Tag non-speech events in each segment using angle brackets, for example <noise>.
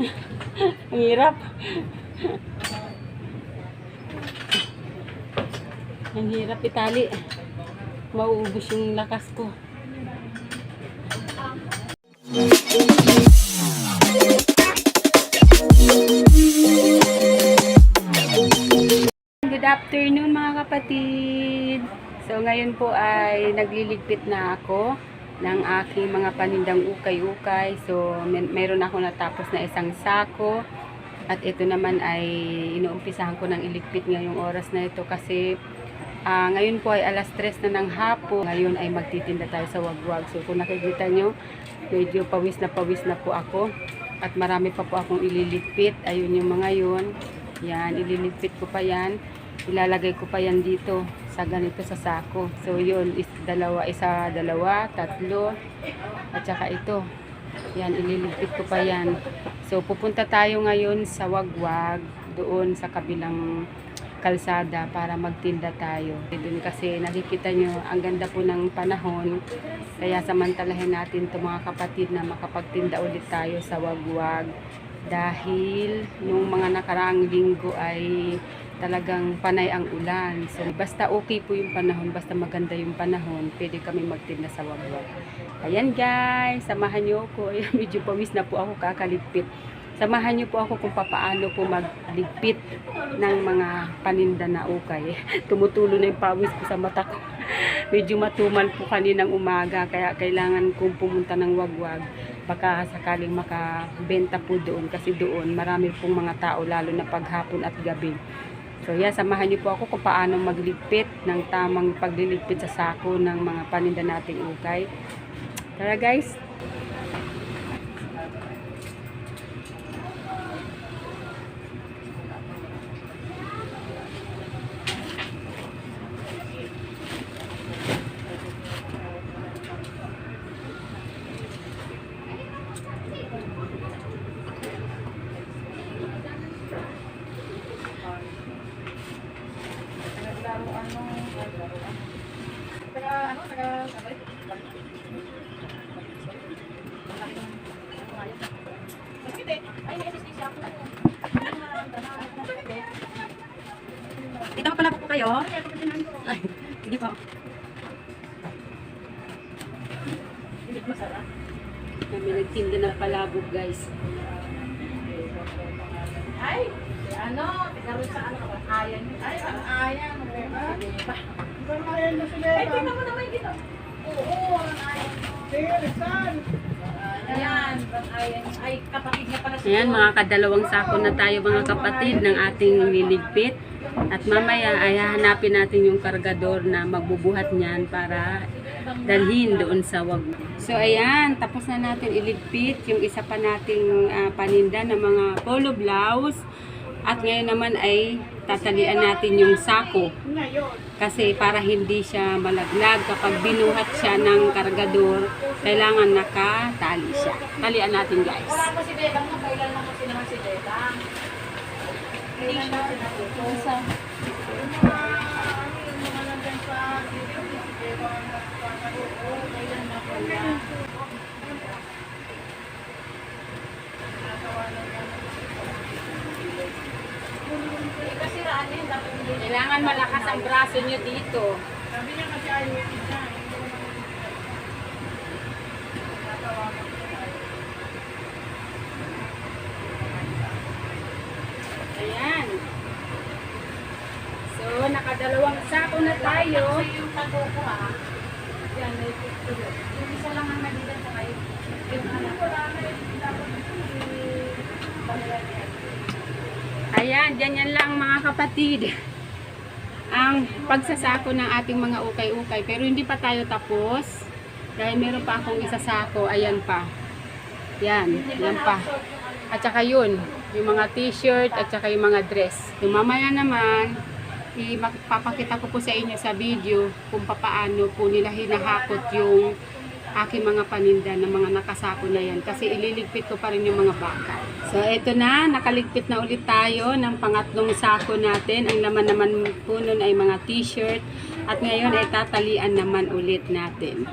Ang hirap. Ang hirap itali. Mauubos yung lakas ko. Good afternoon mga kapatid. So ngayon po ay nagliligpit na ako ng aking mga panindang ukay-ukay. So may, mayroon ako natapos na isang sako. At ito naman ay inuumpisahan ko ng iligpit ngayong oras na ito kasi ah, ngayon po ay alas 3 na ng hapon. Ngayon ay magtitinda tayo sa wagwag. So kung nakikita nyo, medyo pawis na pawis na po ako. At marami pa po akong ililigpit. Ayun yung mga yun. Yan, ililigpit ko pa yan. Ilalagay ko pa yan dito sa ganito sa sako. So yun, is dalawa, isa, dalawa, tatlo, at saka ito. Yan, ililigpit ko pa yan. So pupunta tayo ngayon sa Wagwag, doon sa kabilang kalsada para magtinda tayo. Doon kasi nakikita nyo, ang ganda po ng panahon. Kaya samantalahin natin to mga kapatid na makapagtinda ulit tayo sa Wagwag. Dahil nung mga nakaraang linggo ay talagang panay ang ulan. So basta okay po yung panahon, basta maganda yung panahon, pwede kami magtinda sa Wagwag. Ayan guys, samahan nyo ako. <laughs> Ayan, medyo pawis na po ako kakaligpit. Samahan niyo po ako kung papaano po magligpit ng mga paninda na ukay. <laughs> Tumutulo na yung pawis ko sa mata ko. <laughs> Medyo matumal po kaninang umaga kaya kailangan kong pumunta ng wagwag. Baka sakaling makabenta po doon kasi doon marami pong mga tao lalo na paghapon at gabi. So yan, samahan niyo po ako kung paano magligpit ng tamang pagliligpit sa sako ng mga paninda nating ukay. Tara guys! Dito pa pala po kayo. Ay, sige po. Kami nagtinda ng palabog guys. Ay, ano, naroon sa ano Ayan. Ay, ang ayan. Ang ayan na sila. Ay, tingnan mo naman dito. Oo, ang ayan. Ayan, ang ayan. Ay, kapatid niya pala Ayan, mga kadalawang sako na tayo mga kapatid ng ating liligpit. At mamaya ay hahanapin natin yung kargador na magbubuhat niyan para dalhin doon sa wag. So ayan, tapos na natin iligpit yung isa pa nating ah, paninda ng mga polo blouse. At ngayon naman ay tatalian natin yung sako. Kasi para hindi siya malaglag, kapag binuhat siya ng kargador, kailangan nakatali siya. Talian natin guys. Wala pa si Bebang nung kailan lang kasi naman si Bebang. Hindi siya Isa. Kasi raan yun, dapat hindi. Kailangan malakas ang braso nyo dito. Sabi niya kasi ayaw yun siya. Ayan. So, nakadalawang sako na tayo. Kasi yung tago ko ha. Yan, may picture. Yung isa lang ang nandito sa kayo. Yung anak ko lang na yung dapat Ayan, ganyan lang mga kapatid. Ang pagsasako ng ating mga ukay-ukay. Pero hindi pa tayo tapos. Dahil meron pa akong isa sako. Ayan pa. Yan, yan pa. At saka yun, yung mga t-shirt at saka yung mga dress. Yung mamaya naman, ipapakita ko po sa inyo sa video kung papaano po nila hinahakot yung aking mga paninda ng mga nakasako na yan kasi ililigpit ko pa rin yung mga bakal. So ito na, nakaligpit na ulit tayo ng pangatlong sako natin. Ang laman naman po nun ay mga t-shirt at ngayon ay tatalian naman ulit natin.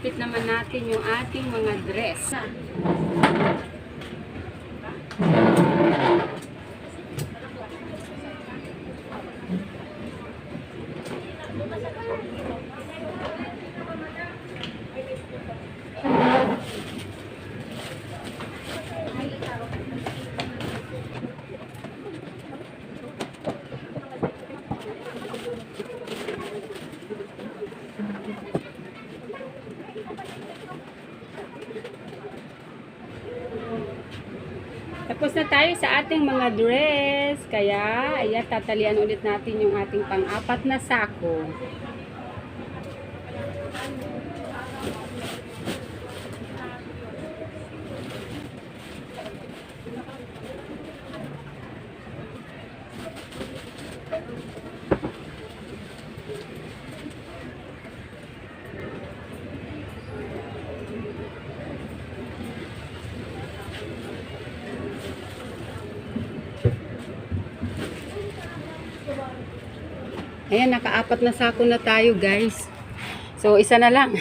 Iligpit naman natin yung ating mga dress. Tapos na tayo sa ating mga dress. Kaya, ayan, tatalian ulit natin yung ating pang-apat na sako. Ayan, nakaapat na sako na tayo, guys. So, isa na lang.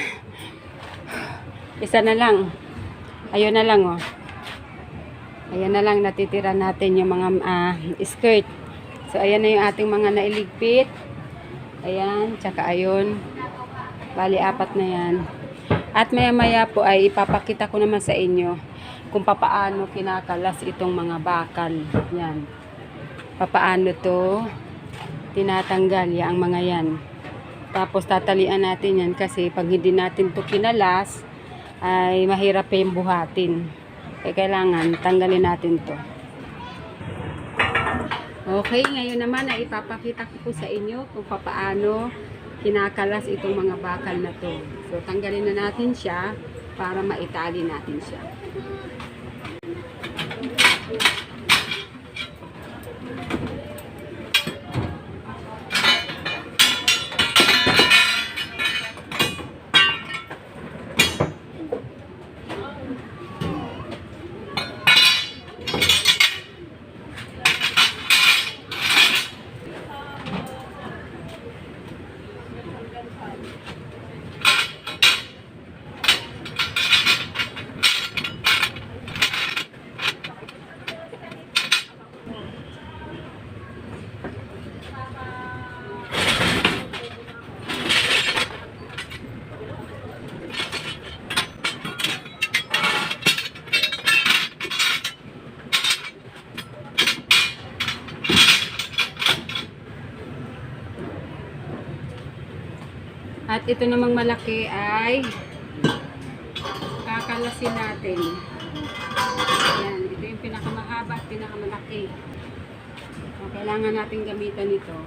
Isa na lang. Ayun na lang, oh. Ayan na lang, natitira natin yung mga ah, skirt. So, ayan na yung ating mga nailigpit. Ayan, tsaka ayun. Bali, apat na yan. At maya-maya po ay ipapakita ko naman sa inyo kung papaano kinakalas itong mga bakal. Yan. Papaano to tinatanggal ya ang mga yan. Tapos tatalian natin yan kasi pag hindi natin to kinalas ay mahirap yung buhatin. Kaya kailangan tanggalin natin to. Okay, ngayon naman ay ipapakita ko po sa inyo kung papaano kinakalas itong mga bakal na to. So tanggalin na natin siya para maitali natin siya. Ito namang malaki ay kakalasin natin. Ayan, ito yung pinakamahaba at pinakamalaki. So, kailangan natin gamitan ito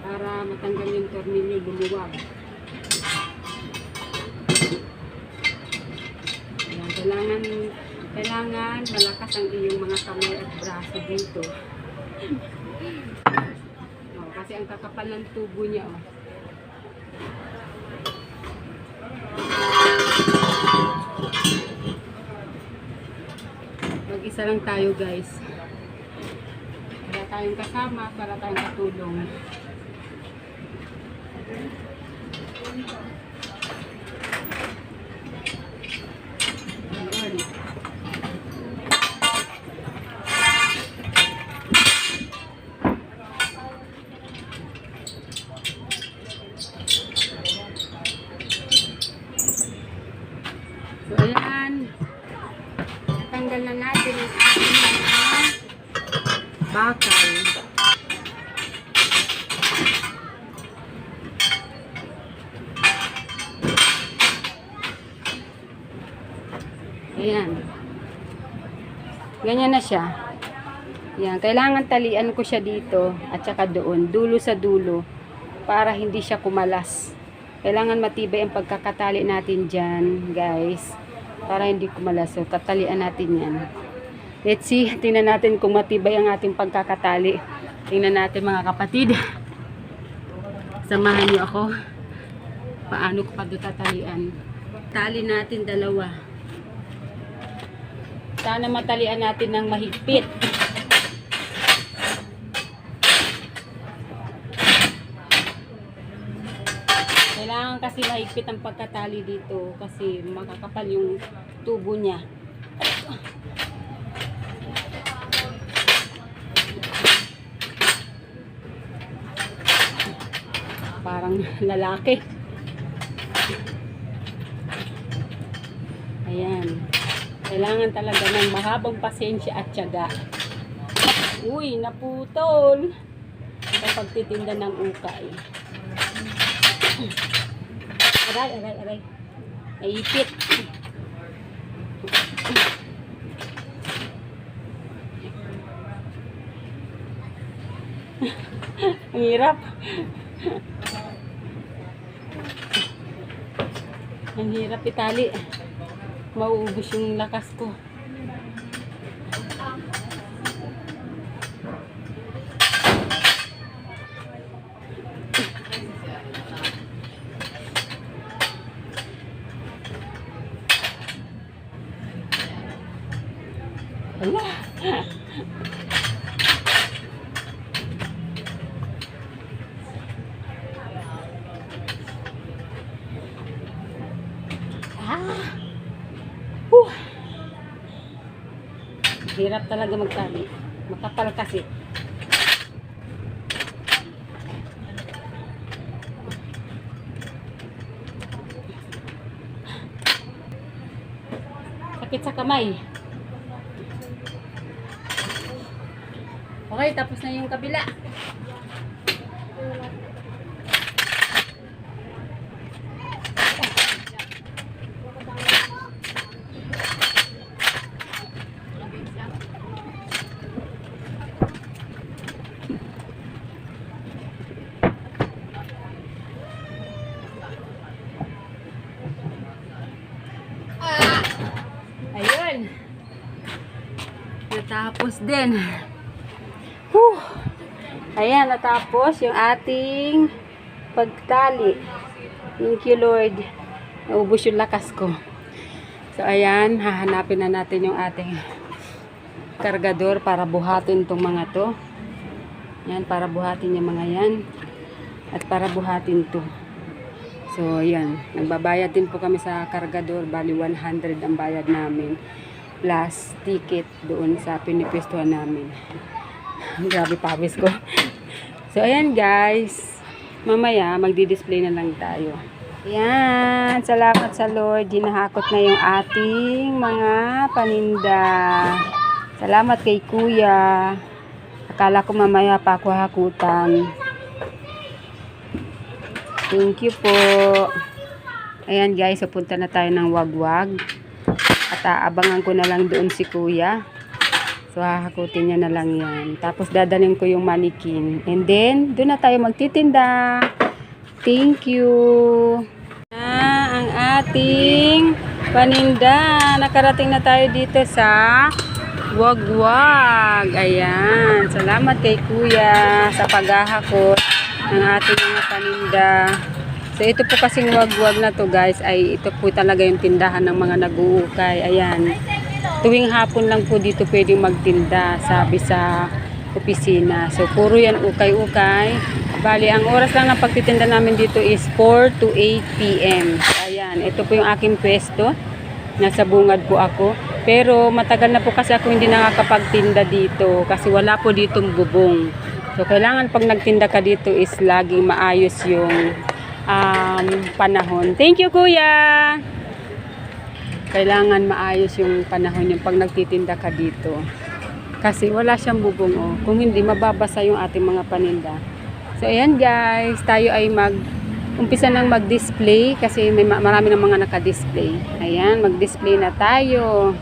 para matanggal yung tornilyo lumuwag. Ayan, kailangan kailangan malakas ang iyong mga kamay at braso dito. <laughs> oh, kasi ang kakapal ng tubo niya oh. Mag-isa lang tayo guys. Wala tayong kasama, para tayong katulong. Bakal. Ayan. Ganyan na siya. Yan, kailangan talian ko siya dito at saka doon, dulo sa dulo para hindi siya kumalas. Kailangan matibay ang pagkakatali natin dyan, guys, para hindi kumalas. So, tatalian natin yan. Let's see, tingnan natin kung matibay ang ating pagkakatali. Tingnan natin mga kapatid. Samahan niyo ako. Paano ko pa ito tatalian. Tali natin dalawa. Sana matalian natin ng mahigpit. Kailangan kasi mahigpit ang pagkatali dito kasi makakapal yung tubo niya. Parang lalaki. Ayan. Kailangan talaga ng mahabang pasensya at tiyaga. Uy, naputol. Sa pagtitinda ng ukay. Aray, aray, aray. Naipit. <laughs> Ang hirap. Ang hirap itali. Mauubos yung lakas ko. Wala. <laughs> Ah. Huh. Hirap talaga magtali. Makapal kasi. Sakit sa kamay. Okay, tapos na yung kabila. Ayun. Natapos din. Whew. Ayan, natapos yung ating pagtali. Thank you, Lord. Naubos yung lakas ko. So, ayan, hahanapin na natin yung ating kargador para buhatin itong mga to. Yan, para buhatin yung mga yan. At para buhatin to. So, yan. Nagbabayad din po kami sa kargador. Bali, 100 ang bayad namin. Plus, ticket doon sa pinipistuhan namin. <laughs> Grabe pawis ko. <laughs> So, ayan guys. Mamaya, magdi-display na lang tayo. Ayan. Salamat sa Lord. Hinahakot na yung ating mga paninda. Salamat kay Kuya. Akala ko mamaya pa ako hakutan. Thank you po. Ayan guys, so punta na tayo ng wagwag. At aabangan ko na lang doon si kuya. So hahakutin niya na lang yan. Tapos dadaling ko yung manikin. And then, doon na tayo magtitinda. Thank you. Na ang ating paninda. Nakarating na tayo dito sa wagwag. Ayan. Salamat kay kuya sa paghahakot ng ating mga paninda. So ito po kasing wagwag na to guys ay ito po talaga yung tindahan ng mga nag-uukay. Ayan. Tuwing hapon lang po dito pwedeng magtinda sabi sa opisina. So puro yan ukay-ukay. Bali, ang oras lang ng pagtitinda namin dito is 4 to 8 p.m. Ayan, ito po yung aking pwesto. Nasa bungad po ako. Pero matagal na po kasi ako hindi nakakapagtinda dito kasi wala po ditong bubong. So, kailangan pag nagtinda ka dito is laging maayos yung um, panahon. Thank you, Kuya! Kailangan maayos yung panahon yung pag nagtitinda ka dito. Kasi wala siyang bubong oh. Kung hindi, mababasa yung ating mga paninda. So, ayan guys. Tayo ay mag umpisa nang mag-display kasi may ma- marami ng mga naka-display. Ayan, mag-display na tayo.